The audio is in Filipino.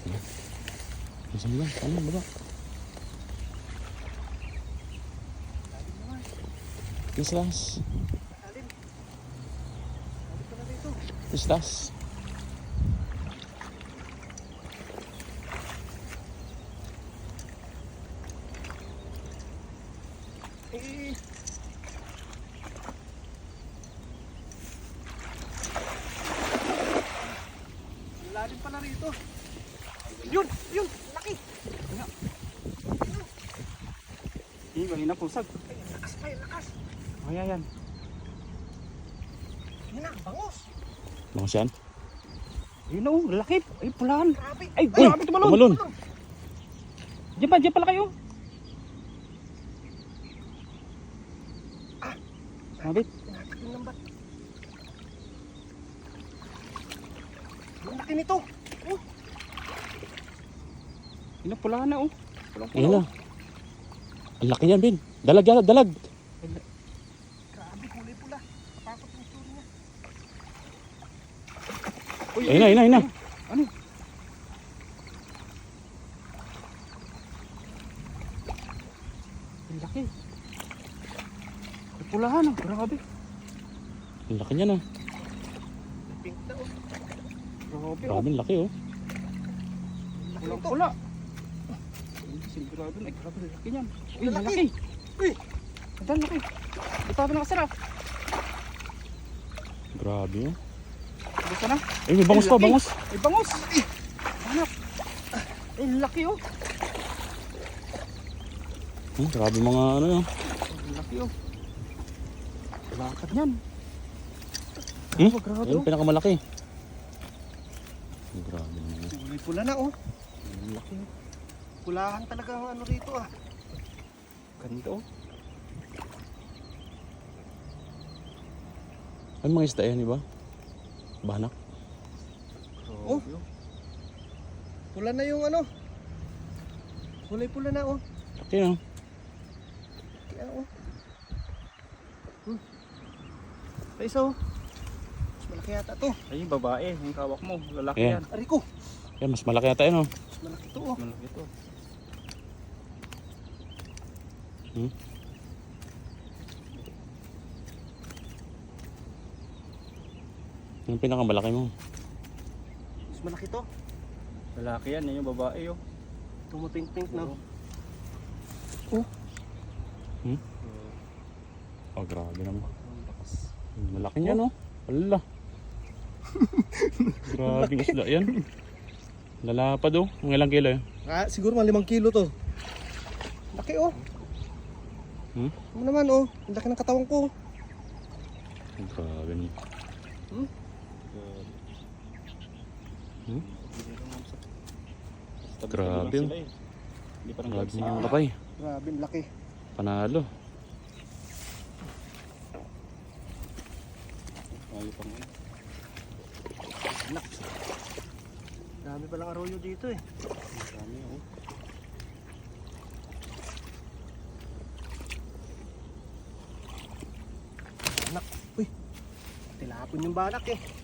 Nasaan ba? Ano, baba? Dito. Islas. Eh. Lalim pala rito. Yun! Yun! Laki! Eh, kanina pusag. Ay, lakas pa yun, lakas! Kaya yan. Yun na, bangos! Mga siyan? Yun o, laki. Ay, pulaan. Grabe! Ay, Uy! grabe tumalon. Tumalon! Diyan pa, diyan pala kayo. Ah! Bat. Ang laki nito! Oh, Yun na, oh. Pulang Ayan na. Ang laki yan, Bin. Dalag yan, dalag. grabe, kulay pula. Kapakot yung story niya. Uy, Ayun na, ayun na, ayun na. Ano? Ang laki. Ay, pulahan oh. Grabe. Ang laki niya na. Pink na oh. Grabe oh. Grabe, ang laki oh. Ang laki Pulang nito. pula. Ay, Sigurado na. Ay, grabe. Laki niyan. Uy, Ang laki. Uy! Ang laki. Ito na nakasarap. Grabe oh. Gusto na. Ay, may bangus Ay, pa, laki. bangus. Ay, bangus. Anak. Ay, laki oh. Hmm, grabe mga ano yun. Ang laki oh. Lakad niyan. Hmm? Grabe, Ayun, oh. pinakamalaki. Grabe naman. Kulay pula na oh. Ang laki oh. Pulahan talaga ang ano rito ah. Ganito oh. Ay, mga isda yan, di ba? Banak. Oh. Pula na yung ano. Kulay pula na oh. Laki no? Kaya oh. Hmm. Pa isa oh. Mas malaki yata to. Ay, babae. Yung kawak mo. Lalaki Ayan. yan. Ariko. Yan, mas malaki yata yun oh. Mas malaki to oh. Malaki to. Yung pinakamalaki mo. Mas malaki to. Lalaki yan. Yan yung babae oh. Tumapink-pink na. Oo. Oh, grabe naman. Malaki niya no? Wala. Grabe isda yan. Lalapad oh. Mga ilang kilo yun? Ah, siguro mga limang kilo to. Laki oh. Hmm? Ano naman oh. Ang laki ng katawan ko. Grabe niya. Hmm? Tabi-tabi Grabe, oh. eh. Grabe niya kapay. Grabe, ang laki. Panalo. Ayaw pa nga. Anak. Dami palang arroyo dito eh. Dami oh. Tilapon yung banak eh.